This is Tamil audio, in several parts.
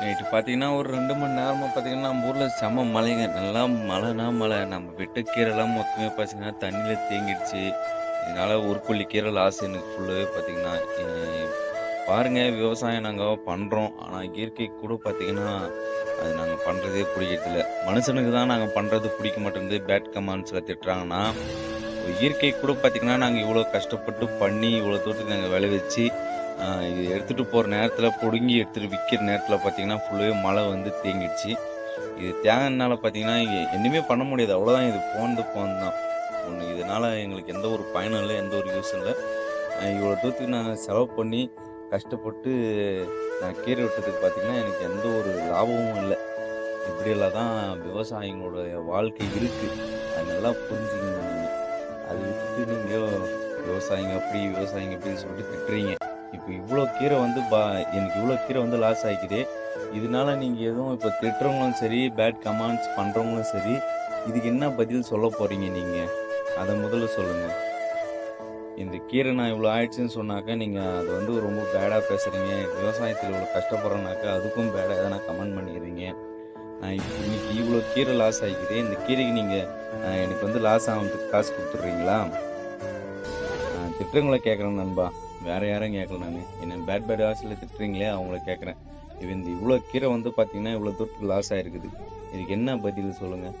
நைட்டு பார்த்தீங்கன்னா, ஒரு ரெண்டு மணி நேரமாக பார்த்தீங்கன்னா, நம்ம ஊரில் செம்ம மழைங்க. நல்லா மழைனா மழை. நம்ம விட்ட கீரைலாம் மொத்தமே பார்த்தீங்கன்னா, தண்ணியில் தேங்கிடுச்சு. இதனால் ஒரு புள்ளி கீரை லாஸ் எனக்கு ஃபுல்லாகவே பார்த்தீங்கன்னா, பாருங்கள் விவசாயம் நாங்கள் பண்ணுறோம் ஆனால் இயற்கைக்கு கூட பார்த்தீங்கன்னா, அது நாங்கள் பண்ணுறதே பிடிக்கிறதில்ல மனுஷனுக்கு தான் நாங்கள் பண்ணுறது பிடிக்க மாட்டேன்து. பேட் கமான்ஸில் திட்டுறாங்கன்னா, இயற்கை கூட பார்த்தீங்கன்னா, நாங்கள் இவ்வளோ கஷ்டப்பட்டு பண்ணி, இவ்வளோ தூரத்துக்கு நாங்கள் விளைவிச்சு, இது எடுத்துகிட்டு போகிற நேரத்தில் பிடுங்கி எடுத்துகிட்டு விற்கிற நேரத்தில் பார்த்தீங்கன்னா, ஃபுல்லாகவே மழை வந்து தேங்கிடுச்சு. இது தேங்கினால பார்த்தீங்கன்னா, என்னமே பண்ண முடியாது. அவ்வளோதான் இது போனது போன் தான். ஒன்று இதனால் எங்களுக்கு எந்த ஒரு பயனும் இல்லை எந்த ஒரு யூஸும் இல்லை இவ்வளோ தூரத்துக்கு நான் செலவு பண்ணி, கஷ்டப்பட்டு நான் கீரை விட்டதுக்கு பார்த்தீங்கன்னா, எனக்கு எந்த ஒரு லாபமும் இல்லை இப்படியெல்லாம் தான் விவசாயிங்களோட வாழ்க்கை இருக்குது அது நல்லா புரிஞ்சுக்கணும் அது விட்டுட்டு நீங்கள் விவசாயிங்க அப்படி, விவசாயிங்க அப்படின்னு சொல்லிட்டு திட்டுறீங்க. எனக்கு இவ்வளோ கீரை வந்து பா எனக்கு இவ்வளோ கீரை வந்து லாஸ் ஆகிக்குது இதனால நீங்கள் எதுவும் இப்போ திட்டுறவங்களும் சரி, பேட் கமெண்ட்ஸ் பண்ணுறவங்களும் சரி, இதுக்கு என்ன பதில் சொல்ல போகிறீங்க நீங்கள் அதை முதல்ல சொல்லுங்கள் இந்த கீரை நான் இவ்வளோ ஆயிடுச்சுன்னு சொன்னாக்கா, நீங்கள் அது வந்து ரொம்ப பேடாக பேசுகிறீங்க விவசாயத்தில் இவ்வளோ கஷ்டப்படுறேனாக்கா அதுக்கும் பேடாக எதனா கமெண்ட் பண்ணிக்கிறீங்க. நான் இன்னைக்கு இவ்வளோ கீரை லாஸ் ஆகிக்குது இந்த கீரைக்கு நீங்கள் எனக்கு வந்து லாஸ் ஆகிறதுக்கு காசு கொடுத்துட்றீங்களா? திட்டங்களை கேட்குறேன் நண்பா. வேற யாரையும் கேட்கல நான் என்ன பேட் பேட் வாய்ஸ்ல திட்டுறீங்களே அவங்கள கேட்குறேன். இப்ப இந்த இவ்வளோ கீரை வந்து பார்த்தீங்கன்னா, இவ்வளோ தூரத்துக்கு லாஸ் ஆகிருக்குது இதுக்கு என்ன பதில் சொல்லுங்கள்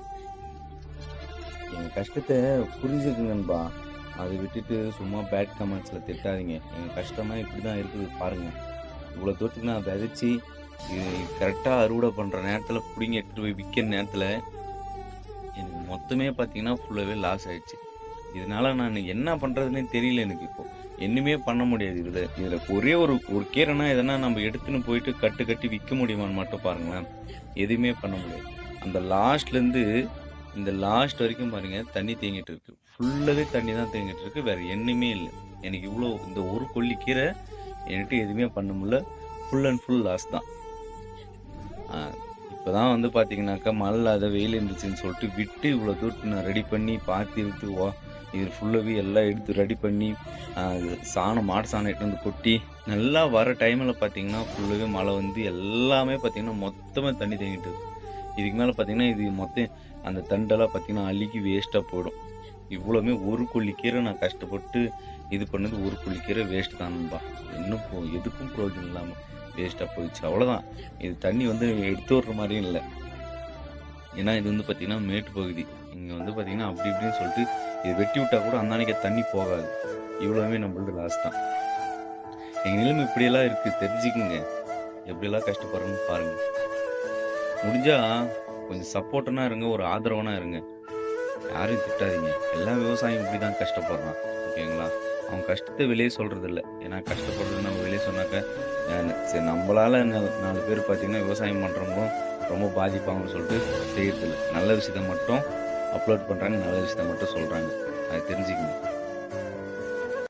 எங்கள் கஷ்டத்தை புரிஞ்சுக்குங்கன்பா அதை விட்டுட்டு சும்மா பேட் கமெண்ட்ஸில் திட்டாதீங்க. எங்கள் கஷ்டமாக இப்படி தான் இருக்குது பாருங்கள் இவ்வளோ தூரத்துக்கு நான் விதைச்சி இது கரெக்டாக அறுவடை பண்ணுற நேரத்தில் பிடிங்க எடுத்துகிட்டு போய் விற்கிற நேரத்தில் எனக்கு மொத்தமே பார்த்தீங்கன்னா, ஃபுல்லாகவே லாஸ் ஆயிடுச்சு. இதனால் நான் என்ன பண்ணுறதுன்னே தெரியல எனக்கு இப்போது என்னமே பண்ண முடியாது இதுல. இதுல ஒரே ஒரு ஒரு கீரைனா எதனா நம்ம எடுத்துன்னு போயிட்டு கட்டு கட்டி விற்க முடியுமான்னு மட்டும் பாருங்களேன். எதுவுமே பண்ண முடியாது. அந்த லாஸ்ட்லேருந்து இந்த லாஸ்ட் வரைக்கும் பாருங்க, தண்ணி தேங்கிட்டு இருக்கு. ஃபுல்லாவே தண்ணி தான் தேங்கிட்டு இருக்கு. வேற எண்ணுமே இல்லை எனக்கு இவ்வளோ இந்த ஒரு கொல்லி கீரை என்கிட்ட எதுவுமே பண்ண முடியல. ஃபுல் அண்ட் ஃபுல் லாஸ் தான். இப்போ தான் வந்து பார்த்தீங்கன்னாக்கா, மழை இல்லாத வெயில் இருந்துச்சுன்னு சொல்லிட்டு விட்டு இவ்வளோ தூரத்து நான் ரெடி பண்ணி பார்த்து எடுத்து ஓ இது ஃபுல்லாகவே எல்லாம் எடுத்து ரெடி பண்ணி, சாணம் மாட்டு சாணம் எடுத்து வந்து கொட்டி, நல்லா வர டைமில் பார்த்தீங்கன்னா, ஃபுல்லாகவே மழை வந்து எல்லாமே பார்த்தீங்கன்னா, மொத்தமாக தண்ணி தேங்கிட்டு இதுக்கு மேலே பார்த்தீங்கன்னா, இது மொத்தம் அந்த தண்டெல்லாம் பார்த்தீங்கன்னா, அழுகி வேஸ்ட்டாக போயிடும். இவ்வளோமே ஒரு கொல்லி கீரை நான் கஷ்டப்பட்டு இது பண்ணது ஒரு கொல்லி கீரை வேஸ்ட் தான் இன்னும் போ எதுக்கும் ப்ரோஜனம் இல்லாமல் வேஸ்ட்டாக போயிடுச்சு. அவ்வளோதான். இது தண்ணி வந்து எடுத்து விடுற மாதிரியும் இல்லை ஏன்னா இது வந்து பார்த்திங்கன்னா மேட்டு பகுதி. இங்கே வந்து பார்த்திங்கன்னா அப்படி இப்படின்னு சொல்லிட்டு இது வெட்டி விட்டா கூட அந்தானைக்கே தண்ணி போகாது. இவ்வளவுமே நம்மளது லாஸ் தான். எங்க நிலைமை இப்படியெல்லாம் இருக்கு. தெரிஞ்சுக்குங்க எப்படியெல்லாம் கஷ்டப்படுறேன்னு பாருங்க. முடிஞ்சா கொஞ்சம் சப்போர்ட்டனா இருங்க. ஒரு ஆதரவனாக இருங்க. யாரும் திட்டாதீங்க. எல்லா விவசாயியும் இப்படி தான் கஷ்டப்படுறான். ஓகேங்களா? அவன் கஷ்டத்த வெளிய இல்லை ஏன்னா கஷ்டப்படுறது நம்ம வெளியே சொன்னாக்க, சரி நம்மளால நாலு பேர் பார்த்தீங்கன்னா, விவசாயம் பண்றவங்களும் ரொம்ப பாதிப்பாங்கன்னு சொல்லிட்டு செய்றதில்ல. நல்ல விஷயத்த மட்டும் அப்லோட் பண்ணுறாங்க நல்ல விஷயத்த மட்டும் சொல்கிறாங்க அதை தெரிஞ்சுக்கணும்.